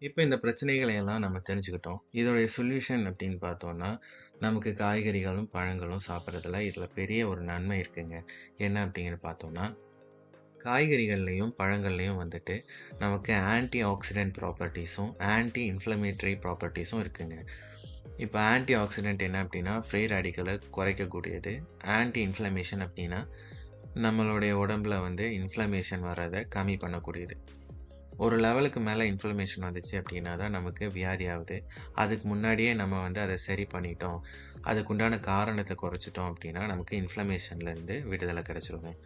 இப்போ இந்த பிரச்சனைகளை எல்லாம் நம்ம தெரிஞ்சுக்கிட்டோம். இதோடைய சொல்யூஷன் அப்படின்னு பார்த்தோம்னா, நமக்கு காய்கறிகளும், பழங்களும் சாப்பிட்றதுல இதில் பெரிய ஒரு நன்மை இருக்குங்க. என்ன அப்படின்னு பார்த்தோம்னா, காய்கறிகள்லையும் பழங்கள்லையும் வந்துட்டு நமக்கு ஆன்டி ஆக்சிடென்ட் ப்ராப்பர்ட்டிஸும் ஆன்டி இன்ஃப்ளமேட்டரி ப்ராப்பர்ட்டிஸும் இருக்குங்க. இப்போ ஆன்டி ஆக்சிடென்ட் என்ன அப்படின்னா, ஃப்ரீ ரேடிக்கலை குறைக்கக்கூடியது. ஆன்டி இன்ஃப்ளமேஷன் அப்படின்னா, நம்மளுடைய உடம்புல வந்து இன்ஃப்ளமேஷன் வர்றதை கம்மி பண்ணக்கூடியது. ஒரு லெவலுக்கு மேலே இன்ஃப்ளமேஷன் வந்துச்சு அப்படின்னா தான் நமக்கு வியாதி ஆகுது. அதுக்கு முன்னாடியே நம்ம வந்து அதை சரி பண்ணிட்டோம். அதுக்குண்டான காரணத்தை குறைச்சிட்டோம் அப்படின்னா, நமக்கு இன்ஃப்ளமேஷன்லேருந்து விடுதலை கிடச்சிருவேன்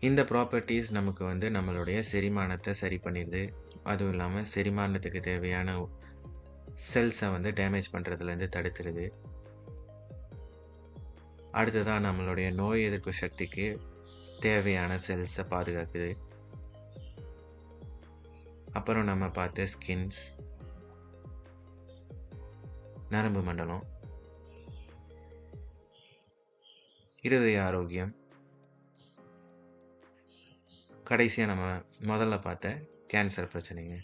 இந்த ப்ராப்பர்ட்டீஸ் நமக்கு வந்து நம்மளுடைய செரிமானத்தை சரி பண்ணிடுது அதுவும் இல்லாமல் செரிமானத்துக்கு தேவையான செல்ஸை வந்து டேமேஜ் பண்ணுறதுலேருந்து தடுத்துருது. அடுத்ததாக நம்மளுடைய நோய் எதிர்ப்பு சக்திக்கு தேவையான செல்ஸை பாதுகாக்குது. அப்புறம் நம்ம பார்த்த ஸ்கின்ஸ் நரம்பு மண்டலம். இருதய ஆரோக்கியம். கடைசியாக நம்ம முதல்ல பார்த்த கேன்சர் பிரச்சனைங்க.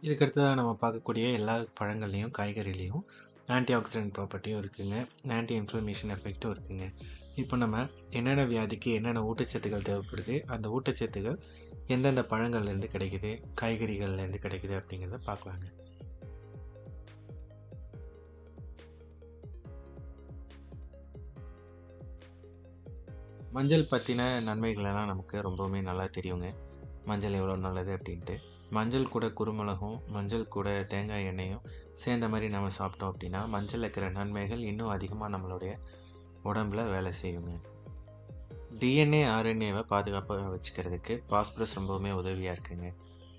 இதுக்கு நம்ம பார்க்கக்கூடிய எல்லா பழங்கள்லேயும் காய்கறிலையும் ஆன்டி ஆக்சிடென்ட் ப்ராப்பர்ட்டியும் இருக்குங்க. ஆன்டி இன்ஃப்ளமேஷன் எஃபெக்ட்டும் இருக்குங்க. இப்போ நம்ம என்னென்ன வியாதிக்கு என்னென்ன ஊட்டச்சத்துக்கள் தேவைப்படுது, அந்த ஊட்டச்சத்துக்கள் எந்தெந்த பழங்கள்லேருந்து கிடைக்குது, காய்கறிகள்லேருந்து கிடைக்குது அப்படிங்கிறத பார்க்கலாங்க. மஞ்சள் பற்றின நன்மைகளெல்லாம் நமக்கு ரொம்பவுமே நல்லா தெரியுங்க. மஞ்சள் எவ்வளோ நல்லது அப்படின்ட்டு. மஞ்சள் கூட குருமிளகும், மஞ்சள் கூட தேங்காய் எண்ணெயும் சேர்ந்த மாதிரி நம்ம சாப்பிட்டோம் அப்படின்னா, மஞ்சள் இருக்கிற நன்மைகள் இன்னும் அதிகமாக நம்மளுடைய உடம்புல வேலை செய்யுங்க. டிஎன்ஏ, ஆர்என்ஏவை பாதுகாப்பாக வச்சுக்கிறதுக்கு பாஸ்பரஸ் ரொம்பவுமே உதவியாக இருக்குங்க.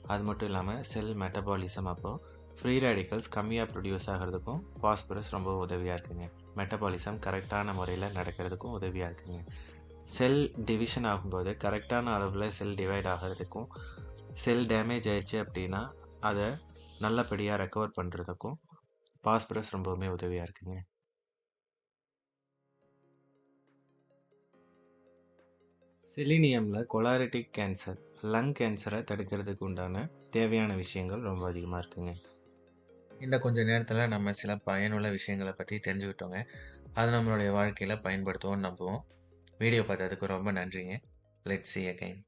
அது மட்டும் இல்லாமல் செல் மெட்டபாலிசம் அப்போ ஃப்ரீ ரேடிக்கல்ஸ் கம்மியாக ப்ரொடியூஸ் ஆகிறதுக்கும் பாஸ்பரஸ் ரொம்ப உதவியாக இருக்குங்க. மெட்டபாலிசம் கரெக்டான முறையில் நடக்கிறதுக்கும் உதவியாக இருக்குங்க. செல் டிவிஷன் ஆகும்போது கரெக்டான அளவில் செல் டிவைட் ஆகுறதுக்கும், செல் டேமேஜ் ஆயிடுச்சு அப்படின்னா, அதை நல்லபடியாக ரெக்கவர் பண்ணுறதுக்கும் பாஸ்பரஸ் ரொம்பவுமே உதவியாக இருக்குங்க. செலினியமில் கொலாரிட்டிக் கேன்சர், லங் கேன்சரை தடுக்கிறதுக்கு உண்டான தேவையான விஷயங்கள் ரொம்ப அதிகமாக இருக்குங்க. இந்த கொஞ்ச நேரத்தில் நம்ம சில பயனுள்ள விஷயங்கள பற்றி தெரிஞ்சுக்கிட்டோங்க. அதை நம்மளுடைய வாழ்க்கையில் பயன்படுத்துவோம்னு நம்புவோம். வீடியோ பார்த்ததுக்கு ரொம்ப நன்றிங்க. Let see again.